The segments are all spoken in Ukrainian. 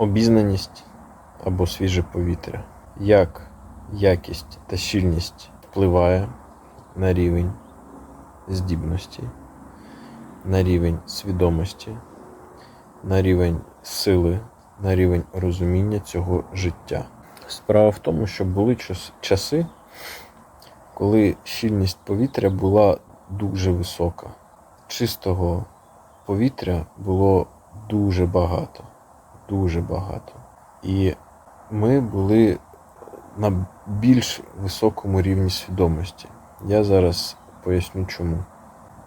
обізнаність або свіже повітря. Як якість та щільність впливає на рівень здібності, на рівень свідомості, на рівень сили, на рівень розуміння цього життя. Справа в тому, що були часи, коли щільність повітря була дуже висока. Чистого повітря було дуже багато. Дуже багато. І ми були на більш високому рівні свідомості. Я зараз поясню чому.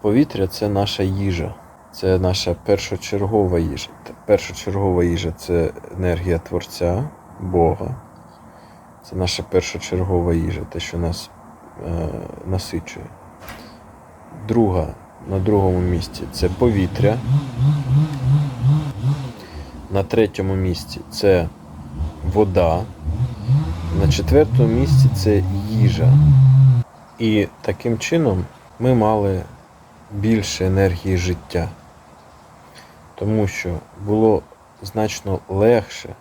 Повітря це наша їжа, це наша першочергова їжа. Першочергова їжа це енергія Творця, Бога. Це наша першочергова їжа, те, що нас е, насичує. Друга, на другому місці це повітря. На третьому місці це вода. На четвертому місці це їжа. І таким чином ми мали більше енергії життя. Тому що було значно легше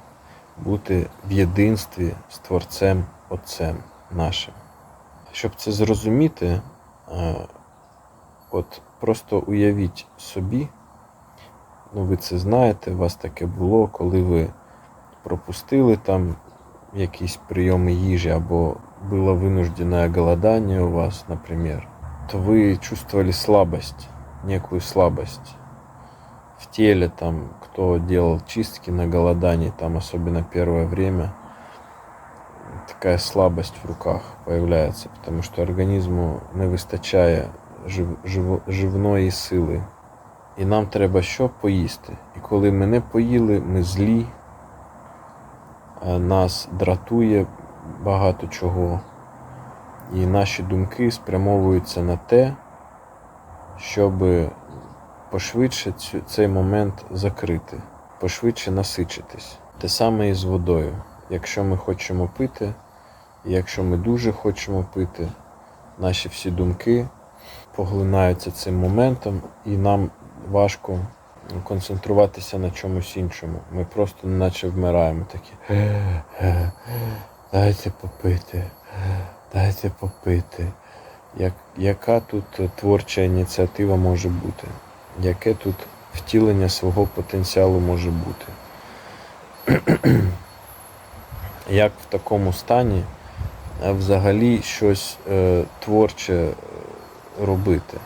бути в єдинстві з Творцем Отцем нашим. Щоб це зрозуміти, е, от просто уявіть собі, ну ви це знаєте, у вас таке було, коли ви пропустили там якісь прийоми їжі або было вынужденное голодание у вас, например, то вы чувствовали слабость, некую слабость в теле, там, кто делал чистки на голодании, там, особенно первое время, такая слабость в руках появляется, потому что організму не вистачає жив, жив, живної сили. І нам треба що поїсти. І коли ми не поїли, ми злі, нас дратує багато чого. І наші думки спрямовуються на те, щоб пошвидше цей момент закрити, пошвидше насичитись. Те саме і з водою. Якщо ми хочемо пити, і якщо ми дуже хочемо пити, наші всі думки поглинаються цим моментом, і нам важко концентруватися на чомусь іншому. Ми просто наче вмираємо такі. Дайте попити, дайте попити. Як, яка тут творча ініціатива може бути? Яке тут втілення свого потенціалу може бути? Як в такому стані е, взагалі щось е, творче е, робити?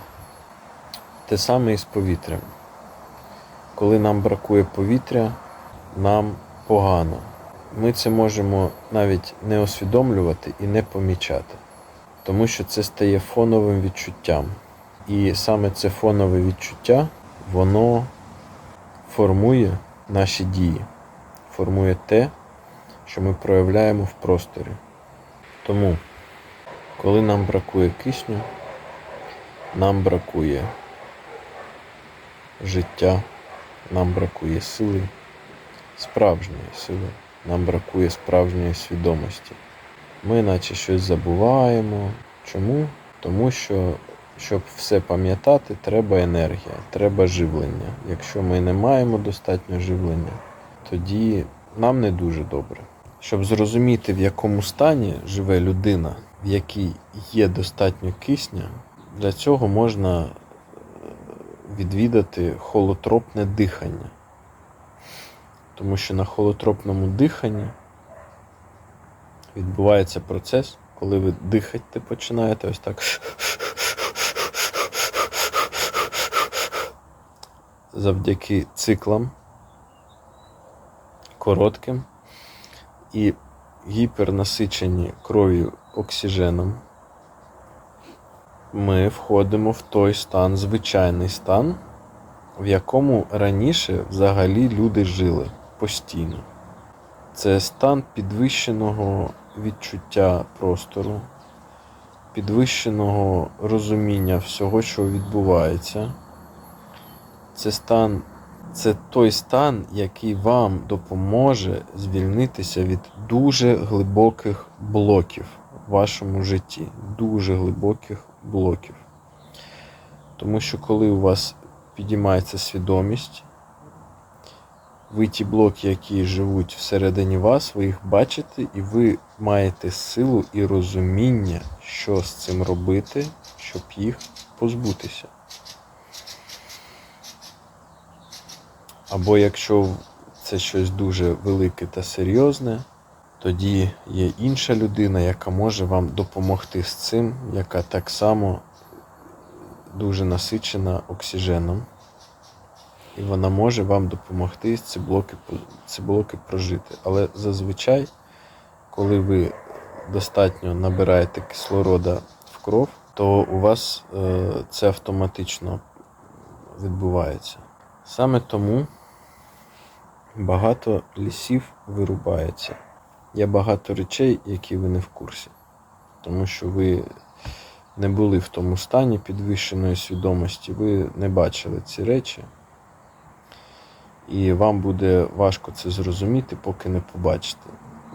Те саме і з повітрям. Коли нам бракує повітря, нам погано. Ми це можемо навіть не усвідомлювати і не помічати, тому що це стає фоновим відчуттям. І саме це фонове відчуття, воно формує наші дії, формує те, що ми проявляємо в просторі. Тому, коли нам бракує кисню, нам бракує життя, нам бракує сили, справжньої сили, нам бракує справжньої свідомості. Ми наче щось забуваємо. Чому? Тому що, щоб все пам'ятати, треба енергія, треба живлення. Якщо ми не маємо достатньо живлення, тоді нам не дуже добре. Щоб зрозуміти, в якому стані живе людина, в якій є достатньо кисня, для цього можна відвідати холотропне дихання. Тому що на холотропному диханні відбувається процес, коли ви дихати починаєте ось так. Завдяки циклам коротким і гіпернасичені кров'ю оксиженом, ми входимо в той стан, звичайний стан, в якому раніше взагалі люди жили постійно. Це стан підвищеного відчуття простору, підвищеного розуміння всього, що відбувається. Це стан, це той стан, який вам допоможе звільнитися від дуже глибоких блоків в вашому житті. Дуже глибоких блоків. Тому що коли у вас підіймається свідомість, ви ті блоки, які живуть всередині вас, ви їх бачите, і ви маєте силу і розуміння, що з цим робити, щоб їх позбутися. Або якщо це щось дуже велике та серйозне, тоді є інша людина, яка може вам допомогти з цим, яка так само дуже насичена оксиженом. І вона може вам допомогти ці блоки, ці блоки прожити. Але зазвичай, коли ви достатньо набираєте кислорода в кров, то у вас е, це автоматично відбувається. Саме тому багато лісів вирубається. Є багато речей, які ви не в курсі. Тому що ви не були в тому стані підвищеної свідомості, ви не бачили ці речі. І вам буде важко це зрозуміти, поки не побачите.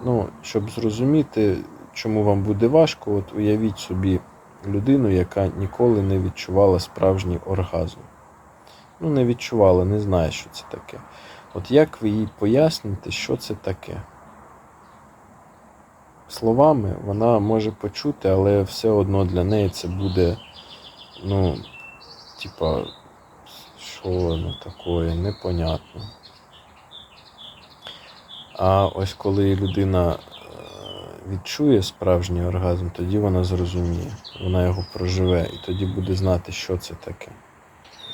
Ну, щоб зрозуміти, чому вам буде важко, от уявіть собі людину, яка ніколи не відчувала справжній оргазм. Ну, не відчувала, не знає, що це таке. От як ви їй поясните, що це таке? Словами вона може почути, але все одно для неї це буде, ну, типа, що воно таке, непонятно. А ось коли людина е, відчує справжній оргазм, тоді вона зрозуміє, вона його проживе і тоді буде знати, що це таке.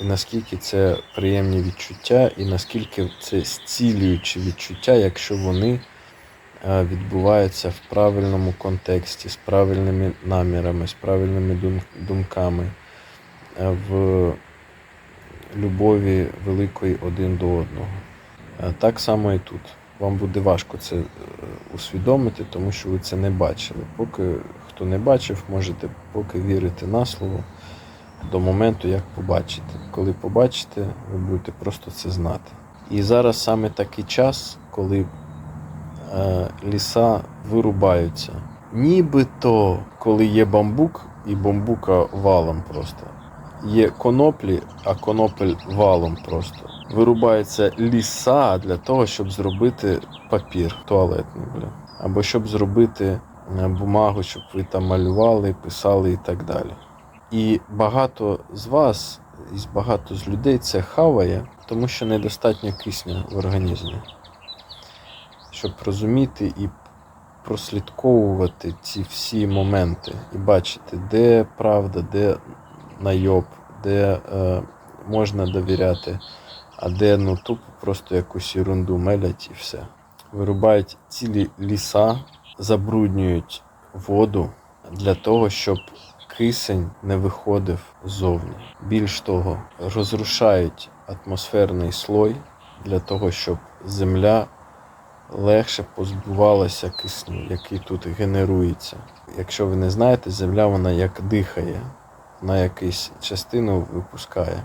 І наскільки це приємні відчуття, і наскільки це зцілюючі відчуття, якщо вони відбуваються в правильному контексті, з правильними намірами, з правильними думками, в любові великої один до одного. Так само і тут. Вам буде важко це е, усвідомити, тому що ви це не бачили. Поки хто не бачив, можете поки вірити на слово до моменту, як побачите. Коли побачите, ви будете просто це знати. І зараз саме такий час, коли ліса вирубаються. Нібито, коли є бамбук, і бамбука валом просто. Є коноплі, а конопель валом просто. Вирубаються ліса для того, щоб зробити папір туалетний, бля. Або щоб зробити е, бумагу, щоб ви там малювали, писали і так далі. І багато з вас, і багато з людей це хаває, тому що недостатньо кисню в організмі. Щоб розуміти і прослідковувати ці всі моменти і бачити, де правда, де найоб, де е, можна довіряти, а де ну тупо просто якусь ерунду мелять і все. Вирубають цілі ліса, забруднюють воду для того, щоб кисень не виходив ззовні. Більш того, розрушають атмосферний слой для того, щоб земля легше позбувалася кисню, який тут генерується. Якщо ви не знаєте, земля вона як дихає, вона якусь частину випускає.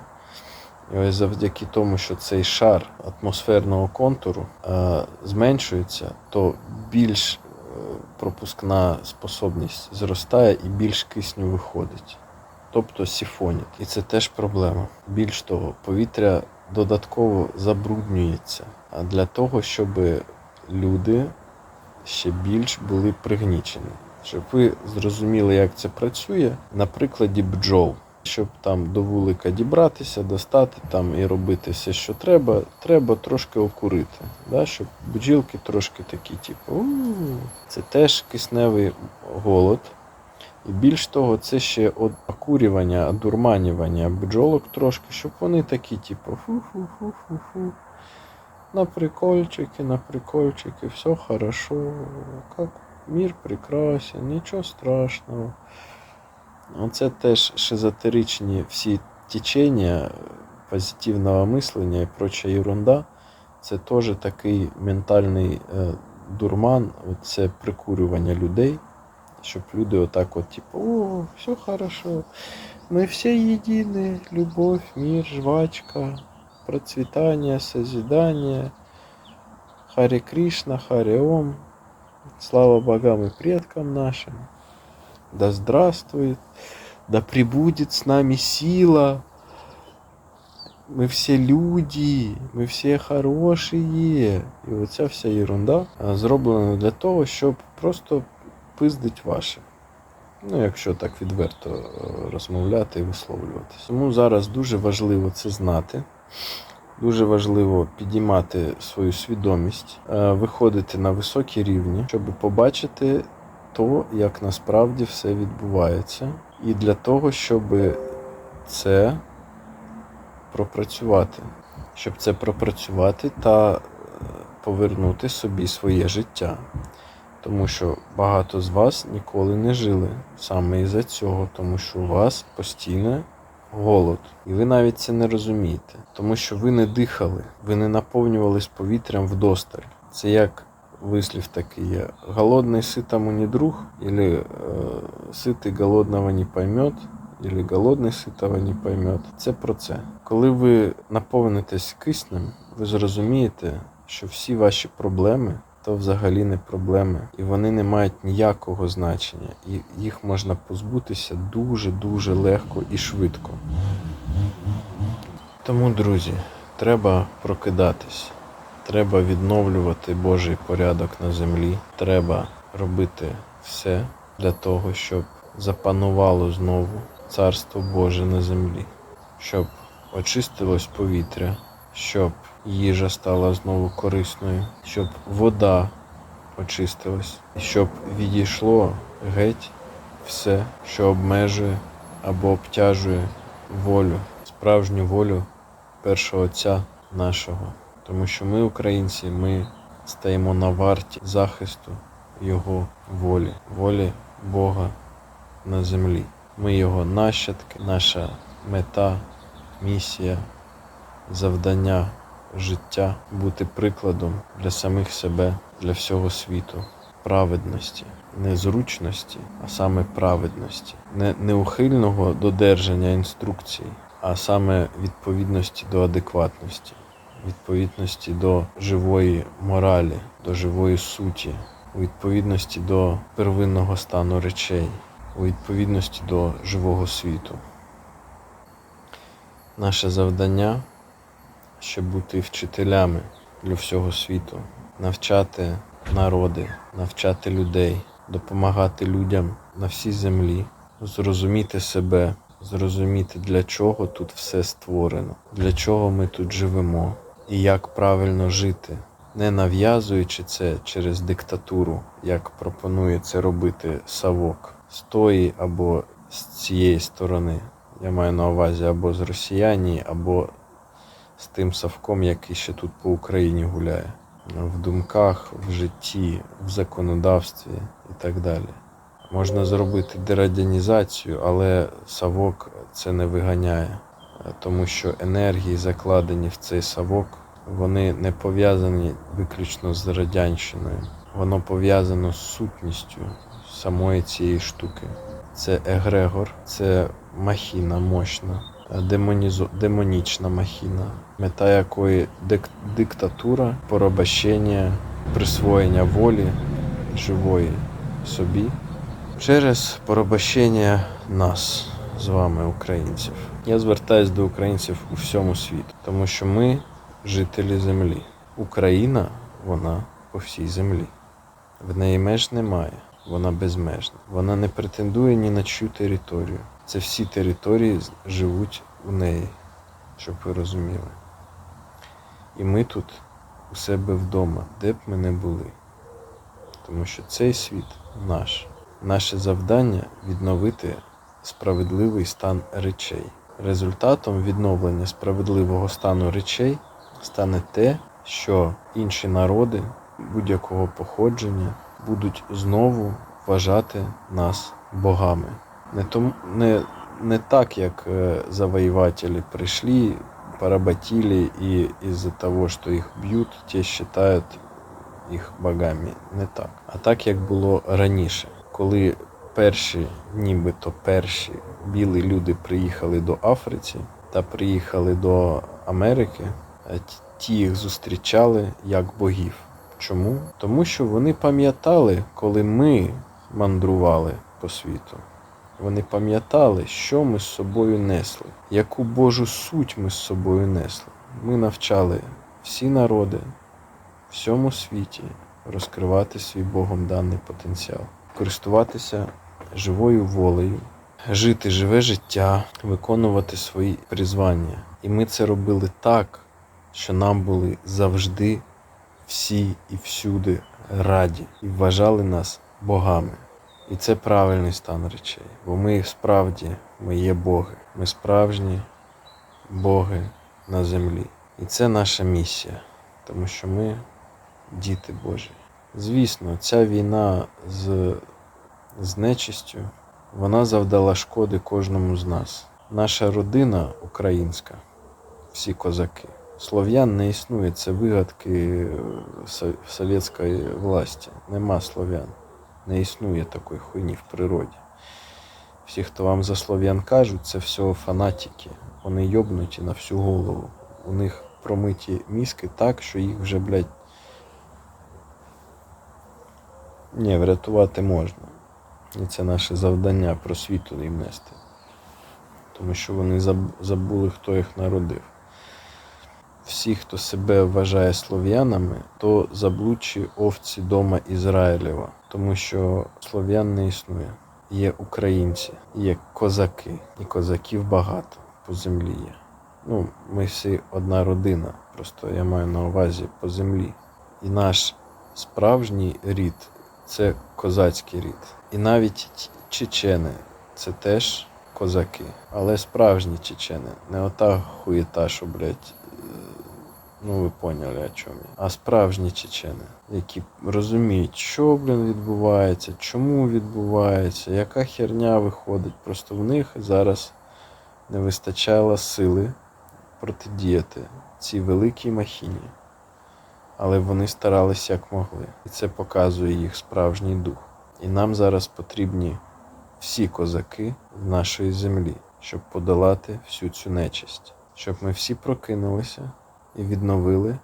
І ось завдяки тому, що цей шар атмосферного контуру е, зменшується, то більш е, пропускна способність зростає і більш кисню виходить. Тобто сіфонять. І це теж проблема. Більш того, повітря додатково забруднюється. Для того, щоб люди ще більш були пригнічені. Щоб ви зрозуміли, як це працює на прикладі бджол. Щоб там до вулика дібратися, достати там і робити все, що треба, треба трошки окурити. Да? Щоб бджілки трошки такі, типу, «У-у-у». це теж кисневий голод. І більш того, це ще окурювання, одурманювання бджолок трошки, щоб вони такі, типу, фу-фу-фу-фу-фу. На прикольчики, на прикольчики, все хорошо, как мир прекрасен, нічого страшного. Оце теж шизотеричні всі течення позитивного мислення і проча ерунда. Це теж такий ментальний е, дурман, це прикурювання людей, щоб люди отак от, типу, о, все хорошо, ми всі єдині, любов, мир, жвачка, процвітання, созидання, Харе Кришна, Харе Ом, слава богам и предкам нашим, да здравствует, да пребудет с нами сила. ми всі люди, ми всі хороші. І оця вся ерунда зроблена для того, щоб просто пиздить ваше. Ну, якщо так відверто е, розмовляти і висловлюватися. Тому зараз дуже важливо це знати. Дуже важливо підіймати свою свідомість, е, виходити на високі рівні, щоб побачити то, як насправді все відбувається. І для того, щоб це пропрацювати. Щоб це пропрацювати та е, повернути собі своє життя. Тому що багато з вас ніколи не жили саме із-за цього, тому що у вас постійно голод. І ви навіть це не розумієте, тому що ви не дихали, ви не наповнювались повітрям вдосталь. Це як вислів такий є: голодний ситому не друг, или е, ситий голодного не поймет, или голодний ситого не поймет. Це про це. Коли ви наповнитесь киснем, ви зрозумієте, що всі ваші проблеми то взагалі не проблеми, і вони не мають ніякого значення, і їх можна позбутися дуже-дуже легко і швидко. Тому, друзі, треба прокидатись, треба відновлювати Божий порядок на землі, треба робити все для того, щоб запанувало знову Царство Боже на землі, щоб очистилось повітря, щоб їжа стала знову корисною, щоб вода очистилась, щоб відійшло геть все, що обмежує або обтяжує волю, справжню волю першого Отця нашого. Тому що ми, українці, ми стаємо на варті захисту Його волі, волі Бога на землі. Ми його нащадки, наша мета, місія, завдання життя бути прикладом для самих себе, для всього світу, праведності, не зручності, а саме праведності, не неухильного додержання інструкцій, а саме відповідності до адекватності, відповідності до живої моралі, до живої суті, у відповідності до первинного стану речей, у відповідності до живого світу. Наше завдання щоб бути вчителями для всього світу, навчати народи, навчати людей, допомагати людям на всій землі, зрозуміти себе, зрозуміти, для чого тут все створено, для чого ми тут живемо і як правильно жити, не нав'язуючи це через диктатуру, як пропонує це робити Савок з тої або з цієї сторони. Я маю на увазі або з росіяні, або з тим Савком, який ще тут по Україні гуляє. В думках, в житті, в законодавстві і так далі. Можна зробити дерадянізацію, але Савок це не виганяє, тому що енергії, закладені в цей Савок, вони не пов'язані виключно з радянщиною. Воно пов'язано з сутністю самої цієї штуки. Це егрегор, це махіна мощна демонізо... демонічна махіна, мета якої дик... диктатура, порабощення, присвоєння волі живої собі через порабощення нас з вами, українців. Я звертаюсь до українців у всьому світі, тому що ми жителі землі. Україна, вона по всій землі. В неї меж немає, вона безмежна. Вона не претендує ні на чию територію. Це всі території живуть у неї, щоб ви розуміли. І ми тут у себе вдома, де б ми не були. Тому що цей світ наш. Наше завдання відновити справедливий стан речей. Результатом відновлення справедливого стану речей стане те, що інші народи будь-якого походження будуть знову вважати нас богами. Не тому не, не так, як е, завоеватели пришли, поработили, и из-за того, що їх б'ють, ті вважають їх богами. Не так. А так, як було раніше, коли перші, нібито перші білі люди приїхали до Африці та приїхали до Америки, е, ті їх зустрічали як богів. Чому? Тому що вони пам'ятали, коли ми мандрували по світу. Вони пам'ятали, що ми з собою несли, яку Божу суть ми з собою несли. Ми навчали всі народи всьому світі розкривати свій Богом даний потенціал, користуватися живою волею, жити живе життя, виконувати свої призвання. І ми це робили так, що нам були завжди всі і всюди раді і вважали нас богами. І це правильний стан речей, бо ми справді ми є Боги, ми справжні Боги на землі. І це наша місія, тому що ми діти Божі. Звісно, ця війна з, з нечистю вона завдала шкоди кожному з нас. Наша родина українська, всі козаки. Слов'ян не існує, це вигадки совєтської власті. Нема слов'ян. Не існує такої хуйні в природі. Всі, хто вам за слов'ян кажуть, це всього фанатики. Вони йобнуті на всю голову. У них промиті мізки так, що їх вже, блядь, ні, врятувати можна. І це наше завдання просвіту їм нести. Тому що вони забули, хто їх народив. Всі, хто себе вважає слов'янами, то заблудші овці дома Ізраїлєва, тому що слов'ян не існує. Є українці, є козаки, і козаків багато по землі є. Ну, ми всі одна родина, просто я маю на увазі по землі. І наш справжній рід це козацький рід. І навіть чечени це теж козаки, але справжні чечени, не ота хуєта, що, блядь, ну ви поняли, о чому я. А справжні чечени, які розуміють, що, блін, відбувається, чому відбувається, яка херня виходить. Просто в них зараз не вистачало сили протидіяти цій великій махіні. Але вони старалися як могли. І це показує їх справжній дух. І нам зараз потрібні всі козаки в нашої землі, щоб подолати всю цю нечисть, щоб ми всі прокинулися і відновили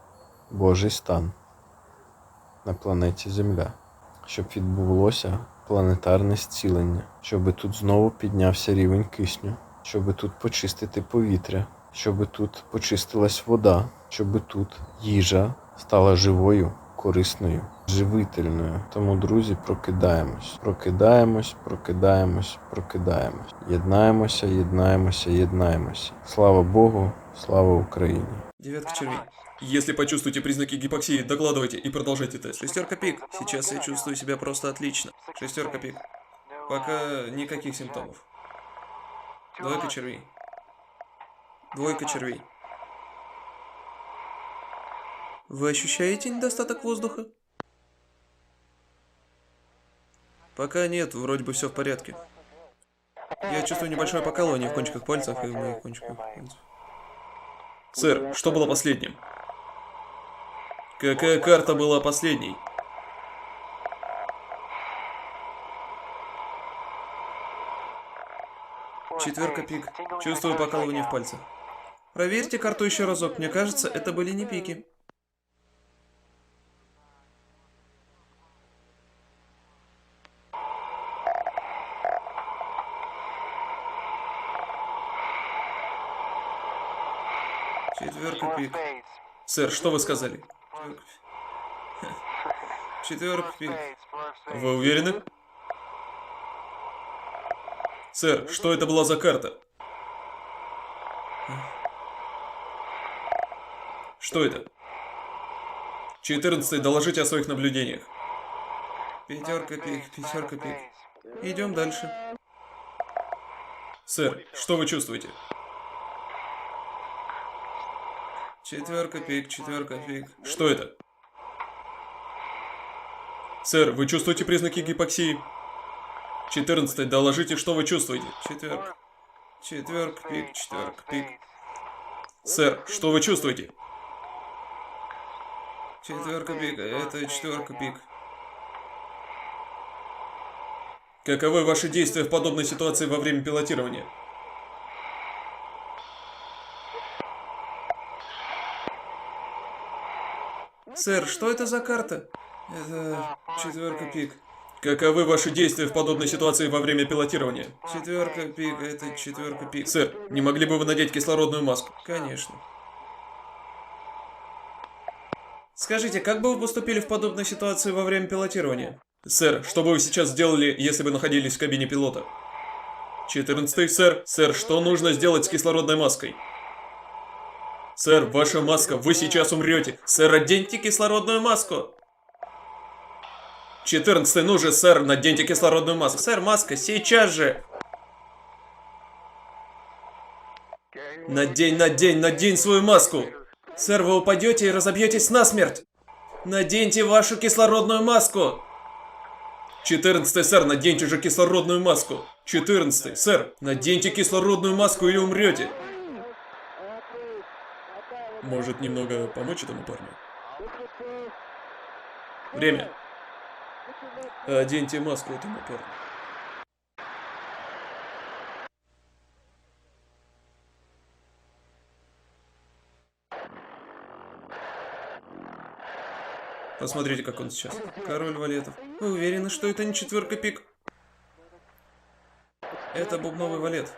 Божий стан на планеті Земля, щоб відбулося планетарне зцілення, щоб тут знову піднявся рівень кисню, щоб тут почистити повітря, щоб тут почистилась вода, щоб тут їжа стала живою, корисною, живительною. Тому, друзі, прокидаємось, прокидаємось, прокидаємось, прокидаємось. Єднаємося, єднаємося, єднаємося. Слава Богу, слава Україні! Девятка червей. Если почувствуете признаки гипоксии, докладывайте и продолжайте тест. Шестерка пик. Сейчас я чувствую себя просто отлично. Шестерка пик. Пока никаких симптомов. Двойка червей. Двойка червей. Вы ощущаете недостаток воздуха? Пока нет, вроде бы все в порядке. Я чувствую небольшое покалывание в кончиках пальцев и в моих кончиках пальцев. Сэр, что было последним? Какая карта была последней? Четверка пик. Чувствую покалывание в пальцах. Проверьте карту еще разок. Мне кажется, это были не пики. Четверка пик. Сэр, что вы сказали? Четверка пик. Вы уверены? Сэр, что это была за карта? Что это? 14 доложите о своих наблюдениях. Пятерка пик, пятерка пик. Идем дальше. Сэр, что вы чувствуете? Четверка пик, четверка пик. Что это? Сэр, вы чувствуете признаки гипоксии? 14 доложите, что вы чувствуете. Четверка. Четверка пик, четверка пик. Сэр, что вы чувствуете? Четверка пик, это четверка пик. Каковы ваши действия в подобной ситуации во время пилотирования? Сэр, что это за карта? Это четверка пик. Каковы ваши действия в подобной ситуации во время пилотирования? Четверка пик, это четверка пик. Сэр, не могли бы вы надеть кислородную маску? Конечно. Скажите, как бы вы поступили в подобной ситуации во время пилотирования? Сэр, что бы вы сейчас сделали, если бы находились в кабине пилота? 14 сэр. Сэр, что нужно сделать с кислородной маской? Сэр, ваша маска, вы сейчас умрете. Сэр, оденьте кислородную маску. 14 ну же, сэр, наденьте кислородную маску. Сэр, маска, сейчас же. Надень, надень, надень свою маску. Сэр, вы упадете и разобьетесь насмерть. Наденьте вашу кислородную маску. 14 сэр, наденьте же кислородную маску. 14 сэр, наденьте кислородную маску или умрете. Может немного помочь этому парню? Время. Оденьте маску этому парню. Посмотрите, как он сейчас. Король валетов. Вы уверены, что это не четверка пик? Это бубновый валет.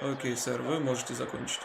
Окей, сэр, вы можете закончить.